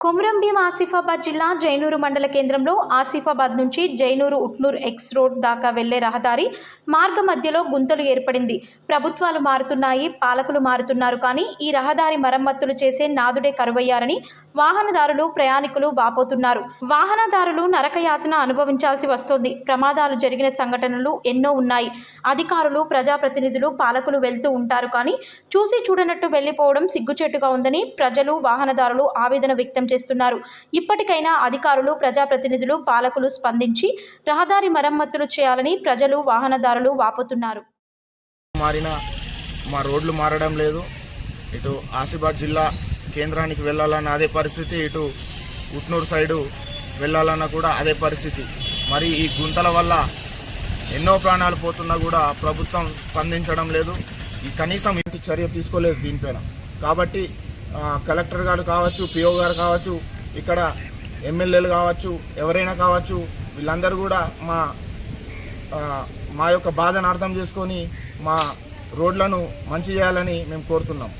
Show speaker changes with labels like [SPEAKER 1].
[SPEAKER 1] కొమురం భీం ఆసిఫాబాద్ జిల్లా జైనూరు మండల కేంద్రంలో ఆసిఫాబాద్ నుంచి జైనూరు ఉట్నూర్ ఎక్స్ రోడ్ దాకా వెళ్ళే రహదారి మార్గ మధ్యలో గుంతలు ఏర్పడింది. ప్రభుత్వాలు మారుతున్నాయి పాలకులు మారుతున్నారు కానీ ఈ రహదారి మరమ్మతులు చేసే నాదుడే కరువయ్యారని వాహనదారులు ప్రయాణికులు వాపోతున్నారు. వాహనదారులు నరకయాతన అనుభవించాల్సి వస్తోంది. ప్రమాదాలు జరిగిన సంఘటనలు ఎన్నో ఉన్నాయి. అధికారులు ప్రజాప్రతినిధులు పాలకులు వెళ్తూ ఉంటారు కానీ చూసి చూడనట్టు వెళ్ళిపోవడం సిగ్గుచేటుగా ఉందని ప్రజలు వాహనదారులు ఆవేదన వ్యక్తం చేస్తున్నారు. ఇప్పటికైనా అధికారులు ప్రజాప్రతినిధులు పాలకులు స్పందించి రహదారి మరమ్మతులు చేయాలని ప్రజలు వాహనదారులు వాపోతున్నారు.
[SPEAKER 2] మారిన మా రోడ్లు మారడం లేదు. ఇటు ఆసిబాద్ జిల్లా కేంద్రానికి వెళ్ళాలన్న అదే పరిస్థితి ఇటు ఉట్నూరు సైడు వెళ్ళాలన్న కూడా అదే పరిస్థితి. మరి ఈ గుంతల వల్ల ఎన్నో ప్రాణాలు పోతున్నా కూడా ప్రభుత్వం స్పందించడం లేదు. ఈ కనీసం ఇంటి చర్య తీసుకోలేదు దీనిపైన. కాబట్టి కలెక్టర్ గారు కావచ్చు పిఓ గారు కావచ్చు ఇక్కడ ఎమ్మెల్యేలు కావచ్చు ఎవరైనా కావచ్చు వీళ్ళందరూ కూడా మా మా యొక్క బాధను అర్థం చేసుకొని మా రోడ్లను మంచి చేయాలని మేము కోరుతున్నాం.